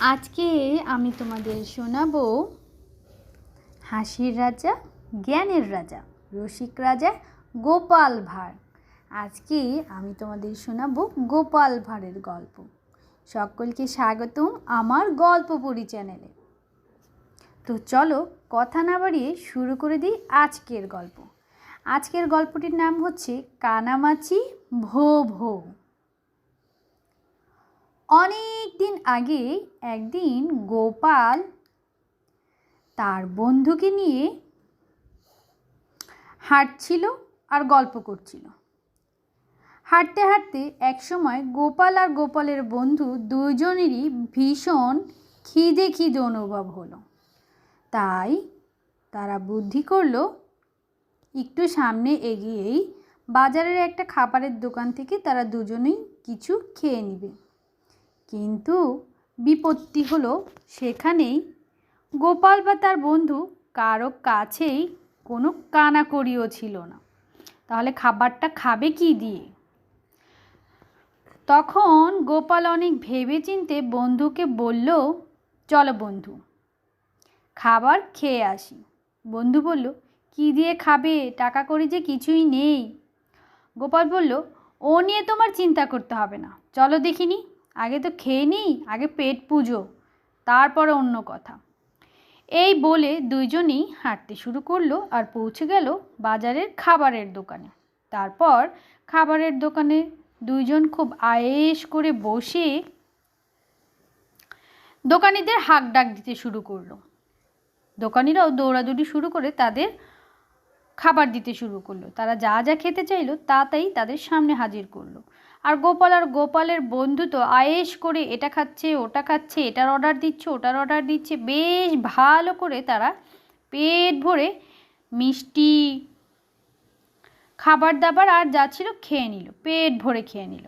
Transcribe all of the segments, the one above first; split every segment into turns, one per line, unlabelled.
আজকে আমি তোমাদের শোনাবো হাসির রাজা, জ্ঞানের রাজা, রসিক রাজা, গোপাল ভাঁড়। আজকে আমি তোমাদের শোনাবো গোপাল ভাঁড়ের গল্প। সকলকে স্বাগতম আমার গল্প পড়ি চ্যানেলে। তো চলো কথা না বাড়িয়ে শুরু করে দিই আজকের গল্প। আজকের গল্পটির নাম হচ্ছে কানামাছি ভো ভো। অনেক দিন আগে একদিন গোপাল তার বন্ধুকে নিয়ে হাঁটছিল আর গল্প করছিল। হাঁটতে হাঁটতে একসময় গোপাল আর গোপালের বন্ধু দুজনেরই ভীষণ খিদে খিদে অনুভব হলো। তাই তারা বুদ্ধি করল, একটু সামনে এগিয়েই বাজারের একটা খাবারের দোকান থেকে তারা দুজনেই কিছু খেয়ে নেবে। কিন্তু বিপত্তি হলো সেখানেই। গোপাল বা তার বন্ধু কারও কাছেই কোনো কানাকড়িও ছিল না। তাহলে খাবারটা খাবে কি দিয়ে? তখন গোপাল অনেক ভেবেচিন্তে বন্ধুকে বলল, চলো বন্ধু, খাবার খেয়ে আসি। বন্ধু বলল, কি দিয়ে খাবে? টাকা করি যে কিছুই নেই। গোপাল বলল, ও নিয়ে তোমার চিন্তা করতে হবে না। চলো দেখিনি। আগে তো খেয়ে নিই, আগে পেট পুজো, তারপরে অন্য কথা। এই বলে দুইজনই হাঁটতে শুরু করল আর পৌঁছে গেল বাজারের খাবারের দোকানে। তারপর খাবারের দোকানে দুইজন খুব আয়েস করে বসে দোকানিদের হাক ডাক দিতে শুরু করল। দোকানিরাও দৌড়াদৌড়ি শুরু করে তাদের খাবার দিতে শুরু করল। তারা যা যা খেতে চাইলো তা তাই তাদের সামনে হাজির করল। আর গোপাল আর গোপালের বন্ধু তো আয়েস করে এটা খাচ্ছে, ওটা খাচ্ছে, এটার অর্ডার দিচ্ছে, ওটার অর্ডার দিচ্ছে। বেশ ভালো করে তারা পেট ভরে মিষ্টি খাবার দাবার আর যা ছিল খেয়ে নিল, পেট ভরে খেয়ে নিল।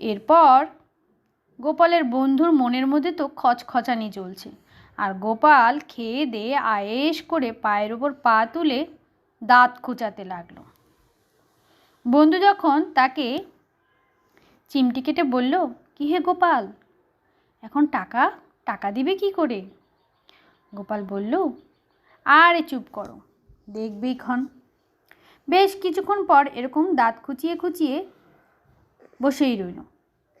এরপর গোপালের বন্ধুর মনের মধ্যে তো খচখচানি চলছে। আর গোপাল খেয়ে দিয়ে আয়েস করে পায়ের ওপর পা তুলে দাঁত খোঁচাতে লাগল। বন্ধু যখন তাকে চিমটি কেটে বলল, কি হে গোপাল? এখন টাকা টাকা দিবে কি করে? গোপাল বলল, আরে চুপ করো দেখবেই ক্ষণ। বেশ কিছুক্ষণ পর এরকম দাঁত খুঁচিয়ে খুঁচিয়ে বসেই রইল।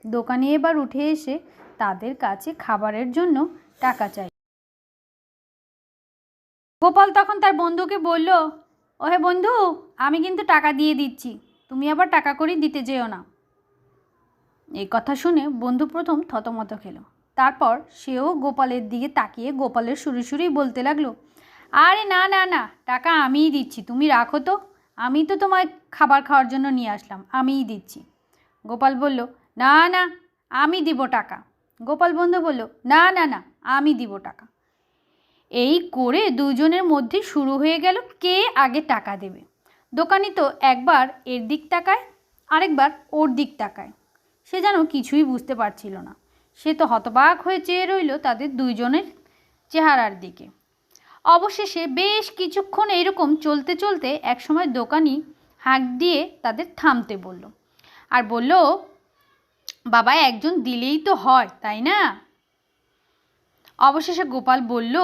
দোকানে এবার উঠে এসে তাদের কাছে খাবারের জন্য টাকা চাই। গোপাল তখন তার বন্ধুকে বলল, ওহে বন্ধু, আমি কিন্তু টাকা দিয়ে দিচ্ছি। তুমি আবার টাকা করেই দিতে যেও না। এই কথা শুনে বন্ধু প্রথম থতমত খেলো। তারপর সেও গোপালের দিকে তাকিয়ে গোপালের সুরি সুরেই বলতে লাগল, আরে না না না, টাকা আমিই দিচ্ছি, তুমি রাখো তো। আমি তো তোমায় খাবার খাওয়ার জন্য নিয়ে আসলাম, আমিই দিচ্ছি। গোপাল বলল, না না, আমি দিব টাকা। গোপাল বন্ধু বলল, না না না, আমি দিব টাকা। এই করে দুজনের মধ্যে শুরু হয়ে গেল কে আগে টাকা দেবে। দোকানি তো একবার এর দিক তাকায়, আরেকবার ওর দিক তাকায়। সে যেন কিছুই বুঝতে পারছিল না। সে তো হতবাক হয়ে চেয়ে রইল তাদের দুইজনের চেহারার দিকে। অবশেষে বেশ কিছুক্ষণ এইরকম চলতে চলতে একসময় দোকানি হাঁক দিয়ে তাদের থামতে বলল। আর বলল, বাবা, একজন দিলেই তো হয়, তাই না? অবশেষে গোপাল বলল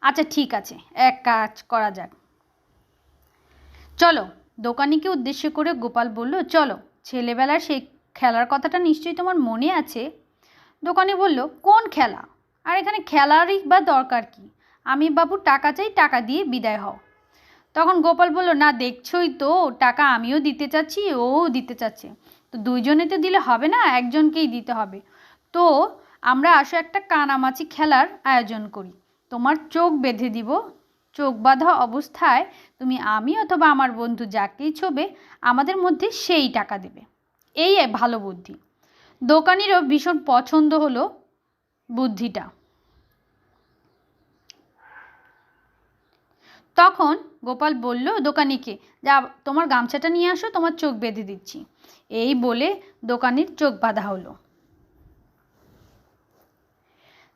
আচ্ছা ঠিক আছে, এক কাজ করা যাক। চলো। দোকানিকে উদ্দেশ্য করে গোপাল বলল, চলো, ছেলেবেলার সেই খেলার কথাটা নিশ্চয়ই তোমার মনে আছে? দোকানি বলল, কোন খেলা? আর এখানে খেলারই বা দরকার কি? আমি বাবু টাকা চাই, টাকা দিয়ে বিদায় হও। তখন গোপাল বলল, না, দেখছই তো, টাকা আমিও দিতে চাচ্ছি, ও দিতে চাচ্ছে। তো দুইজনে তো দিলে হবে না, একজনকেই দিতে হবে। তো আমরা আসো একটা কানামাছি খেলার আয়োজন করি। তোমার চোখ বেঁধে দিব। চোখ বাঁধা অবস্থায় তুমি আমি অথবা আমার বন্ধু যাকেই ছোবে, আমাদের মধ্যে সেই টাকা দেবে। এই ভালো বুদ্ধি। দোকানিরও ভীষণ পছন্দ হলো বুদ্ধিটা। তখন গোপাল বলল, দোকানিকে, যা, তোমার গামছাটা নিয়ে আসো, তোমার চোখ বেঁধে দিচ্ছি। এই বলে দোকানির চোখ বাঁধা হলো।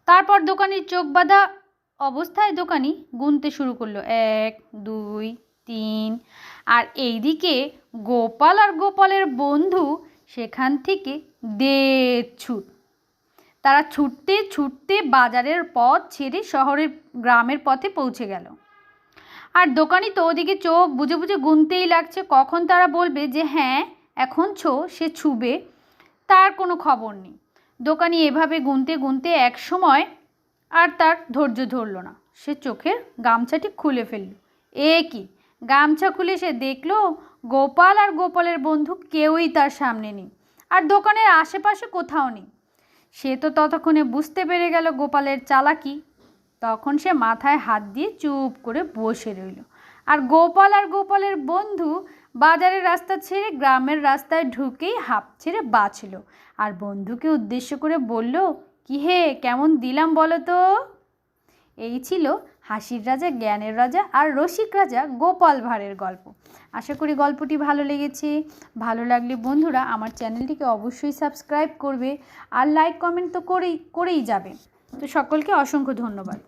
তারপর দোকানির চোখ বাঁধা অবস্থায় দোকানি গুনতে শুরু করল, এক, দুই, তিন। আর এইদিকে গোপাল আর গোপালের বন্ধু সেখান থেকে দে ছুট তারা ছুটতে ছুটতে বাজারের পথ ছেড়ে শহরের গ্রামের পথে পৌঁছে গেল। আর দোকানি তো ওদিকে চোখ বুঝে বুঝে গুনতেই লাগছে। কখন তারা বলবে যে হ্যাঁ এখন ছো, সে ছুবে। তার কোনো খবর নেই। দোকানি এভাবে গুনতে গুনতে এক সময় আর তার ধৈর্য ধরল না। সে চোখের গামছাটি খুলে ফেলল। এ কি? গামছা খুলে সে দেখল, গোপাল আর গোপালের বন্ধু কেউই তার সামনে নেই আর দোকানের আশেপাশে কোথাও নেই। সে তো ততক্ষণে বুঝতে পেরে গেল গোপালের চালাকি। তখন সে মাথায় হাত দিয়ে চুপ করে বসে রইল। আর গোপাল আর গোপালের বন্ধু বাজারের রাস্তা ছেড়ে গ্রামের রাস্তায় ঢুকেই হাঁপ ছেড়ে বাঁচল। আর বন্ধুকে উদ্দেশ্য করে বলল কি হে কেমন দিলাম বলো তো? এই ছিল হাসির রাজা, জ্ঞানের রাজা আর রসিক রাজা গোপাল ভাঁড়ের গল্প। আশা করি গল্পটি ভালো লেগেছে। ভালো লাগলে বন্ধুরা আমার চ্যানেলটিকে অবশ্যই সাবস্ক্রাইব করবে আর লাইক কমেন্ট তো করেই করেই যাবে। তো সকলকে অসংখ্য ধন্যবাদ।